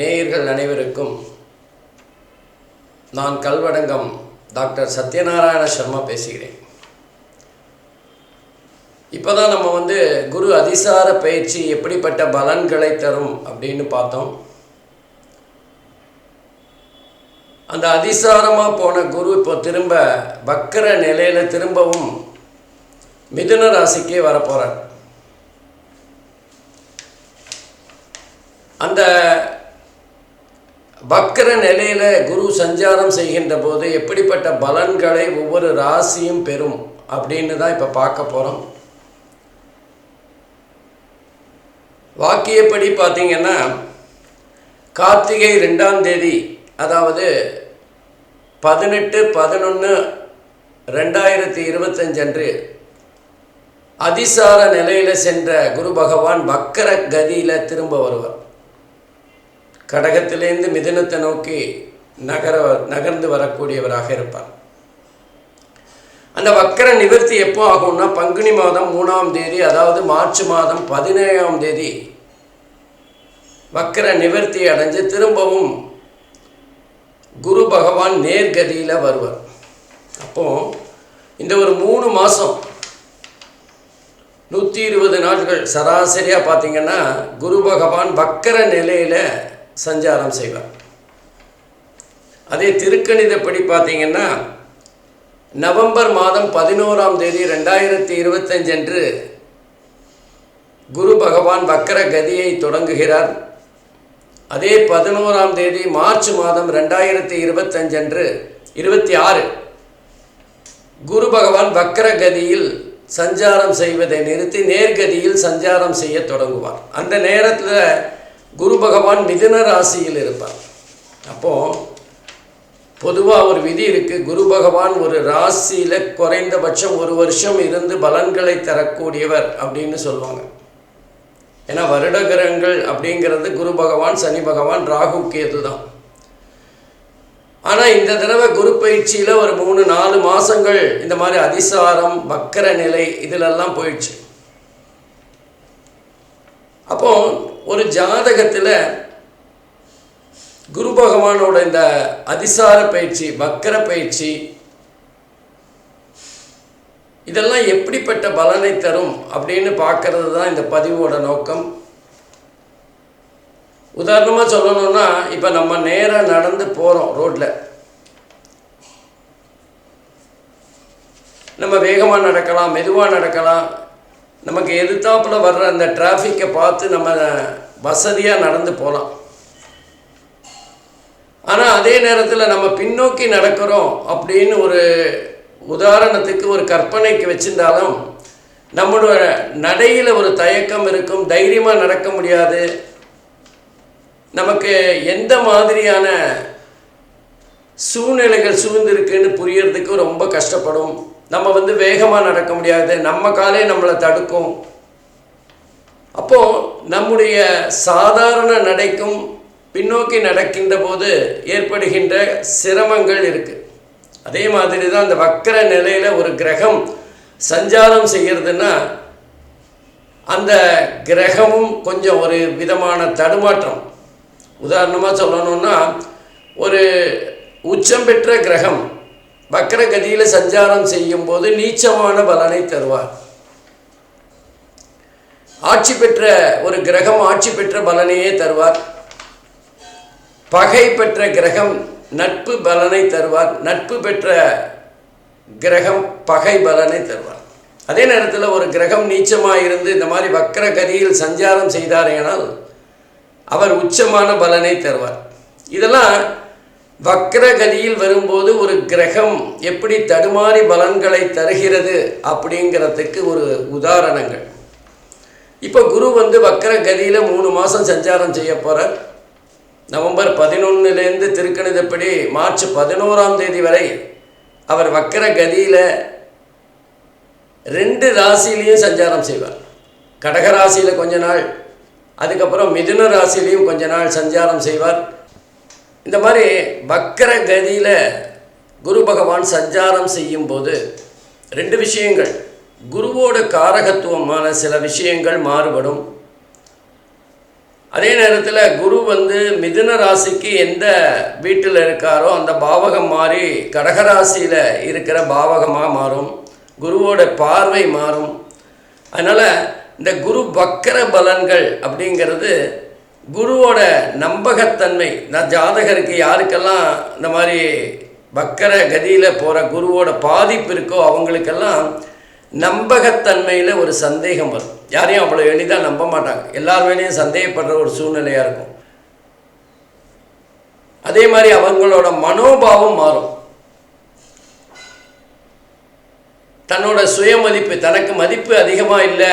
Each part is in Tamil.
நேயர்கள் அனைவருக்கும் நான் கல்வடங்கம் டாக்டர் சத்யநாராயண சர்மா பேசுகிறேன். இப்போ தான் நம்ம வந்து குரு அதிசார பயிற்சி எப்படிப்பட்ட பலன்களை தரும் அப்படின்னு பார்த்தோம். அந்த அதிசாரமாக போன குரு இப்போ திரும்ப வக்கர நிலையில் திரும்பவும் மிதுன ராசிக்கே வரப்போகிறார் அந்த வக்கர நிலையில் குரு சஞ்சாரம் செய்கின்ற போது எப்படிப்பட்ட பலன்களை ஒவ்வொரு ராசியும் பெறும் அப்படின்னு தான் இப்போ பார்க்க போகிறோம் வாக்கியப்படி பார்த்தீங்கன்னா கார்த்திகை ரெண்டாம் தேதி அதாவது பதினெட்டு பதினொன்று ரெண்டாயிரத்தி இருபத்தஞ்சு அன்று அதிசார நிலையில் சென்ற குரு பகவான் வக்கர கதியில் திரும்ப வருவார். கடகத்திலேருந்து மிதுனத்தை நோக்கி நகர நகர்ந்து வரக்கூடியவராக இருப்பார். அந்த வக்கர நிவர்த்தி எப்போ ஆகும்னா பங்குனி மாதம் மூணாம் தேதி அதாவது மார்ச் மாதம் பதினேழாம் தேதி வக்கர நிவர்த்தி அடைஞ்சு திரும்பவும் குரு பகவான் நேர்கதியில் வருவார். அப்போ இந்த ஒரு மூணு மாதம் இருபது சராசரியாக பார்த்தீங்கன்னா குரு பகவான் வக்கர நிலையில் சஞ்சாரம் செய்வார். அதே திருக்கணிதப்படி பார்த்தீங்கன்னா நவம்பர் மாதம் பதினோராம் தேதி ரெண்டாயிரத்தி இருபத்தஞ்சு அன்று குரு பகவான் வக்கர கதியை தொடங்குகிறார். அதே பதினோராம் தேதி மார்ச் மாதம் ரெண்டாயிரத்தி இருபத்தஞ்சு அன்று இருபத்தி ஆறு குரு பகவான் வக்கர கதியில் சஞ்சாரம் செய்வதை நிறுத்தி நேர்கதியில் சஞ்சாரம் செய்ய தொடங்குவார். அந்த நேரத்தில் குரு பகவான் மிதுன ராசியில் இருப்பார். அப்போது பொதுவாக ஒரு விதி இருக்குது குரு பகவான் ஒரு ராசியில் குறைந்தபட்சம் ஒரு வருஷம் இருந்து பலன்களை தரக்கூடியவர் அப்படின்னு சொல்லுவாங்க. ஏன்னா வருடகிரகங்கள் அப்படிங்கிறது குரு பகவான் சனி பகவான் ராகு கேது தான். ஆனால் இந்த தடவை குரு பயிற்சியில் ஒரு மூணு நாலு மாதங்கள் இந்த மாதிரி அதிசாரம் வக்கர நிலை இதிலெல்லாம் போயிடுச்சு. அப்போ ஒரு ஜாதகத்தில் குரு பகவானோட இந்த அதிசார பயிற்சி வக்கர பயிற்சி இதெல்லாம் எப்படிப்பட்ட பலனை தரும் அப்படின்னு பார்க்கறது தான் இந்த பதிவோட நோக்கம். உதாரணமாக சொல்லணும்னா இப்போ நம்ம நேராக நடந்து போகிறோம் ரோட்டில் நம்ம வேகமாக நடக்கலாம் மெதுவாக நடக்கலாம். நமக்கு எதிர்த்தாப்பில் வர்ற அந்த டிராஃபிக்கை பார்த்து நம்ம வசதியாக நடந்து போகலாம் ஆனால் அதே நேரத்தில் நம்ம பின்னோக்கி நடக்கிறோம் அப்படின்னு ஒரு உதாரணத்துக்கு ஒரு கற்பனைக்கு வச்சிருந்தாலும் நம்மளோட நடையில் ஒரு தயக்கம் இருக்கும் தைரியமாக நடக்க முடியாது. நமக்கு எந்த மாதிரியான சூழ்நிலைகள் சூழ்ந்திருக்குன்னு புரியறதுக்கு ரொம்ப கஷ்டப்படும். நம்ம வந்து வேகமாக நடக்க முடியாது. நம்ம காலே நம்மளை தடுக்கும். அப்போது நம்முடைய சாதாரண நடைக்கும் பின்னோக்கி நடக்கின்ற போது ஏற்படுகின்ற சிரமங்கள் இருக்குது அதே மாதிரி தான் அந்த வக்கர நிலையில் ஒரு கிரகம் சஞ்சாரம் செய்கிறதுன்னா அந்த கிரகமும் கொஞ்சம் ஒரு விதமான தடுமாற்றம். உதாரணமாக சொல்லணும்னா ஒரு உச்சம் பெற்ற கிரகம் வக்கரகதியில் சஞ்சாரம் செய்யும் போது நீச்சமான பலனை தருவார். ஆட்சி பெற்ற ஒரு கிரகம் ஆட்சி பெற்ற பலனையே தருவார். பகை பெற்ற கிரகம் நட்பு பலனை தருவார். நட்பு பெற்ற கிரகம் பகை பலனை தருவார். அதே நேரத்தில் ஒரு கிரகம் நீச்சமாக இருந்து இந்த மாதிரி வக்கர கதியில் சஞ்சாரம் செய்தாரேனால் அவர் உச்சமான பலனை தருவார். இதெல்லாம் வக்கர கதியில் வரும்போது ஒரு கிரகம் எப்படி தடுமாறி பலன்களை தருகிறது அப்படிங்கிறதுக்கு ஒரு உதாரணங்கள். இப்போ குரு வந்து வக்கர கதியில் மூணு மாதம் சஞ்சாரம் செய்ய போகிறார் நவம்பர் பதினொன்னுலேருந்து திருக்கணிதப்படி மார்ச் பதினோராம் தேதி வரை அவர் வக்கர கதியில் ரெண்டு ராசிலையும் சஞ்சாரம் செய்வார். கடக ராசியில் கொஞ்ச நாள் அதுக்கப்புறம் மிதுன ராசிலையும் கொஞ்ச நாள் சஞ்சாரம் செய்வார். இந்த மாதிரி வக்கர கதியில் குரு பகவான் சஞ்சாரம் செய்யும்போது ரெண்டு விஷயங்கள். குருவோட காரகத்துவமான சில விஷயங்கள் மாறுபடும். அதே நேரத்தில் குரு வந்து மிதுன ராசிக்கு எந்த வீட்டில் இருக்காரோ அந்த பாவகம் மாறி கடகராசியில் இருக்கிற பாவகமாக மாறும். குருவோட பார்வை மாறும். அதனால் இந்த குரு வக்கர பலன்கள் அப்படிங்கிறது குருவோட நம்பகத்தன்மை. நான் ஜாதகருக்கு யாருக்கெல்லாம் இந்த மாதிரி வக்கர கதியில் போகிற குருவோட பாதிப்பு இருக்கோ அவங்களுக்கெல்லாம் நம்பகத்தன்மையில் ஒரு சந்தேகம் வரும். யாரையும் அவ்வளோ எளிதாக நம்ப மாட்டாங்க. எல்லார் மேலேயும் சந்தேகப்படுற ஒரு சூழ்நிலையாக இருக்கும். அதே மாதிரி அவங்களோட மனோபாவம் மாறும். தன்னோட சுயமதிப்பு தனக்கு மதிப்பு அதிகமாக இல்லை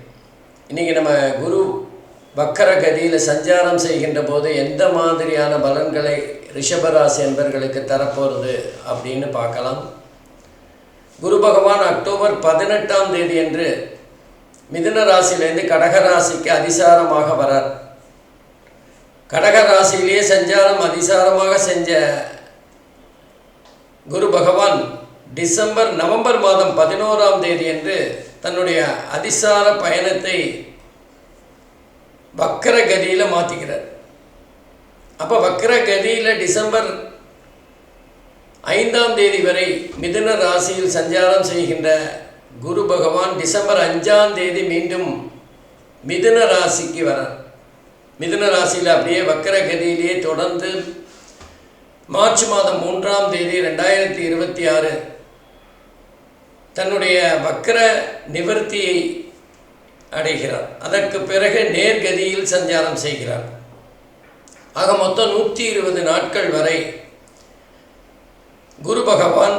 இன்றைக்கி நம்ம குரு வக்கர கதியில் சஞ்சாரம் செய்கின்ற போது எந்த மாதிரியான பலன்களை ரிஷபராசி என்பர்களுக்கு தரப்போகிறது அப்படின்னு பார்க்கலாம். குரு பகவான் அக்டோபர் பதினெட்டாம் தேதி என்று மிதுன ராசியிலேருந்து கடக ராசிக்கு அதிசாரமாக வரார். கடக ராசியிலேயே சஞ்சாரம் அதிசாரமாக செஞ்ச குரு பகவான் டிசம்பர் நவம்பர் மாதம் பதினோராம் தேதி என்று தன்னுடைய அதிசார பயணத்தை வக்கர கதியில் மாற்றிக்கிறார் அப்போ வக்கர கதியில் டிசம்பர் ஐந்தாம் தேதி வரை மிதுன ராசியில் சஞ்சாரம் செய்கின்ற குரு பகவான் டிசம்பர் அஞ்சாம் தேதி மீண்டும் மிதுன ராசிக்கு வரார். மிதுன ராசியில் அப்படியே வக்கர கதியிலேயே தொடர்ந்து மார்ச் மாதம் மூன்றாம் தேதி ரெண்டாயிரத்தி இருபத்தி ஆறு தன்னுடைய வக்கர நிவர்த்தியை அடைகிறார். அதற்கு பிறகு நேர்கதியில் சஞ்சாரம் செய்கிறார். ஆக மொத்தம் நூற்றி இருபது நாட்கள் வரை குரு பகவான்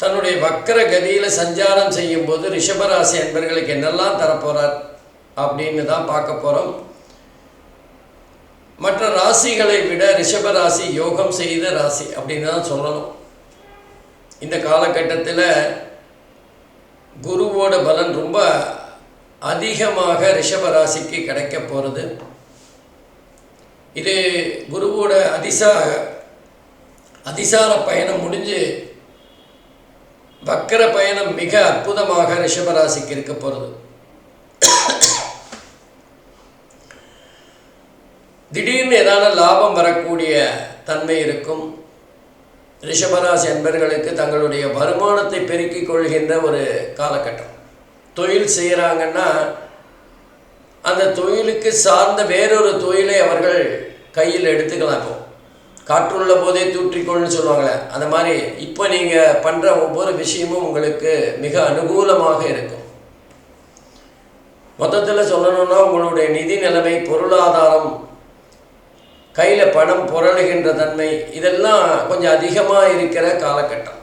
தன்னுடைய வக்கர கதியில் சஞ்சாரம் செய்யும்போது ரிஷபராசி அன்பர்களுக்கு என்னெல்லாம் தரப்போகிறார் அப்படின்னு தான் பார்க்க போகிறோம் மற்ற ராசிகளை விட ரிஷபராசி யோகம் செய்த ராசி அப்படின்னு தான் சொல்லணும். இந்த காலகட்டத்தில் குருவோட பலன் ரொம்ப அதிகமாக ரிஷபராசிக்கு கிடைக்க போகிறது இது குருவோட அதிசா அதிசார பயணம் முடிஞ்சு வக்கர பயணம் மிக அற்புதமாக ரிஷபராசிக்கு இருக்க போகிறது திடீர்னு ஏதான லாபம் வரக்கூடிய தன்மை இருக்கும். ரிஷபராசி அன்பர்களுக்கு தங்களுடைய வருமானத்தை பெருக்கிக் கொள்கின்ற ஒரு காலகட்டம். தொழில் செய்கிறாங்கன்னா அந்த தொழிலுக்கு சார்ந்த வேறொரு தொழிலை அவர்கள் கையில் எடுத்துக்கலாம் இப்போ. காற்றுள்ள போதே தூற்றிக்கொள்னு சொல்லுவாங்களே அந்த மாதிரி இப்போ நீங்கள் பண்ணுற ஒவ்வொரு விஷயமும் உங்களுக்கு மிக அனுகூலமாக இருக்கும். மொத்தத்தில் சொல்லணும்னா உங்களுடைய நிதி நிலைமை பொருளாதாரம் கையில் பணம் புரளுகின்ற தன்மை இதெல்லாம் கொஞ்சம் அதிகமாக இருக்கிற காலகட்டம்.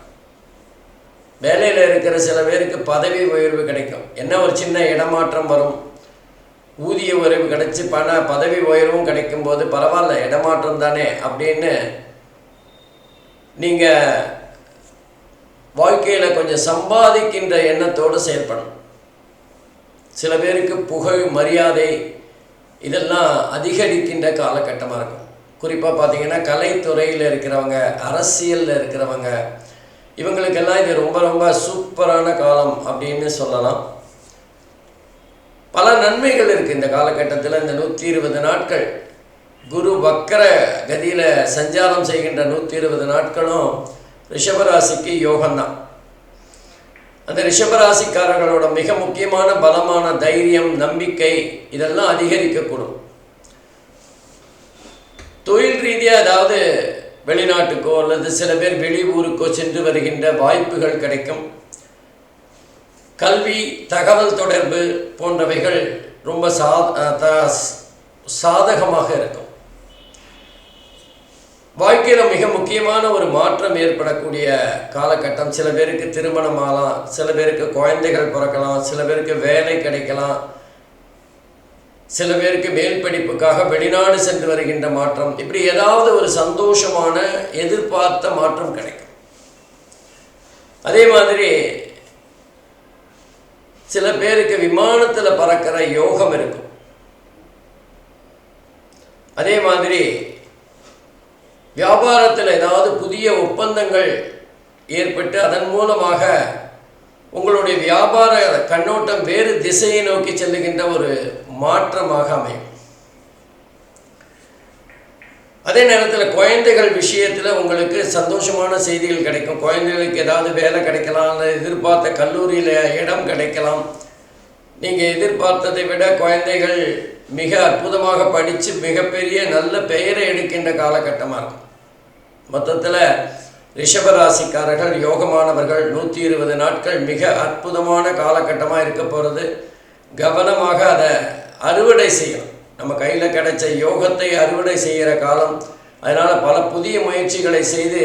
வேலையில் இருக்கிற சில பேருக்கு பதவி உயர்வு கிடைக்கும். என்ன ஒரு சின்ன இடமாற்றம் வரும்? ஊதிய உயர்வு கிடைச்சி பண பதவி உயர்வும் கிடைக்கும் போது பரவாயில்ல இடமாற்றம் தானே அப்படின்னு நீங்கள் வாழ்க்கையில் கொஞ்சம் சம்பாதிக்கின்ற எண்ணத்தோடு செயல்படணும். சில பேருக்கு புகழ் மரியாதை இதெல்லாம் அதிகரிக்கின்ற காலகட்டமாக இருக்கும். குறிப்பாக பார்த்தீங்கன்னா கலைத்துறையில் இருக்கிறவங்க அரசியலில் இருக்கிறவங்க இவங்களுக்கெல்லாம் இது ரொம்ப ரொம்ப சூப்பரான காலம் அப்படின்னு சொல்லலாம். பல நன்மைகள் இருக்குது இந்த காலகட்டத்தில். இந்த நூற்றி இருபது நாட்கள் குரு வக்கர கதியில் சஞ்சாரம் செய்கின்ற நூற்றி இருபது நாட்களும் ரிஷபராசிக்கு யோகம்தான். அந்த ரிஷபராசிக்காரர்களோட மிக முக்கியமான பலமான தைரியம் நம்பிக்கை இதெல்லாம் அதிகரிக்கக்கூடும். தொழில் ரீதியாக அதாவது வெளிநாட்டுக்கோ அல்லது சில பேர் வெளி ஊருக்கோ சென்று வருகின்ற வாய்ப்புகள் கிடைக்கும். கல்வி தகவல் தொடர்பு போன்றவைகள் ரொம்ப சா த- சாதகமாக இருக்கும். வாழ்க்கையில் மிக முக்கியமான ஒரு மாற்றம் ஏற்படக்கூடிய காலகட்டம். சில பேருக்கு திருமணம் ஆகலாம் சில பேருக்கு குழந்தைகள் பிறக்கலாம் சில பேருக்கு வேலை கிடைக்கலாம் சில பேருக்கு மேல் படிப்புக்காக வெளிநாடு சென்று வருகின்ற மாற்றம் இப்படி ஏதாவது ஒரு சந்தோஷமான எதிர்பார்த்த மாற்றம் கிடைக்கும். அதே மாதிரி சில பேருக்கு விமானத்தில் பறக்கிற யோகம் இருக்கும். அதே மாதிரி வியாபாரத்தில் ஏதாவது புதிய ஒப்பந்தங்கள் ஏற்பட்டு அதன் மூலமாக உங்களுடைய வியாபார கண்ணோட்டம் வேறு திசையை நோக்கி செல்லுகின்ற ஒரு மாற்றமாக அமையும். அதே நேரத்தில் குழந்தைகள் விஷயத்தில் உங்களுக்கு சந்தோஷமான செய்திகள் கிடைக்கும். குழந்தைகளுக்கு ஏதாவது வேலை கிடைக்கலாம் இல்லை எதிர்பார்த்த கல்லூரியில் இடம் கிடைக்கலாம். நீங்கள் எதிர்பார்த்ததை விட குழந்தைகள் மிக அற்புதமாக படித்து மிகப்பெரிய நல்ல பெயரை எடுக்கின்ற காலகட்டமாக இருக்கும். மொத்தத்தில் ரிஷபராசிக்காரர்கள் யோகமானவர்கள் நூற்றி இருபது நாட்கள் மிக அற்புதமான காலகட்டமாக இருக்க போகிறது கவனமாக அதை அறுவடை செய்யணும். நம்ம கையில் கிடைச்ச யோகத்தை அறுவடை செய்கிற காலம். அதனால் பல புதிய முயற்சிகளை செய்து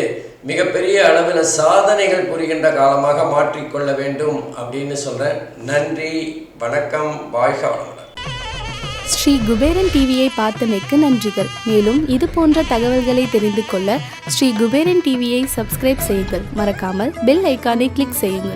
மிகப்பெரிய அளவில் சாதனைகள் புரிகின்ற காலமாக மாற்றிக்கொள்ள வேண்டும் அப்படின்னு சொல்கிறேன் நன்றி வணக்கம் வாழ்க வளமுடன் ஸ்ரீ குபேரன் டிவியை பார்த்தமைக்கு நன்றிகள். மேலும் இது போன்ற தகவல்களை தெரிந்து கொள்ள ஸ்ரீ குபேரன் டிவியை சப்ஸ்கிரைப் செய்யுங்கள். மறக்காமல் பெல் ஐக்கானை கிளிக் செய்யுங்கள்.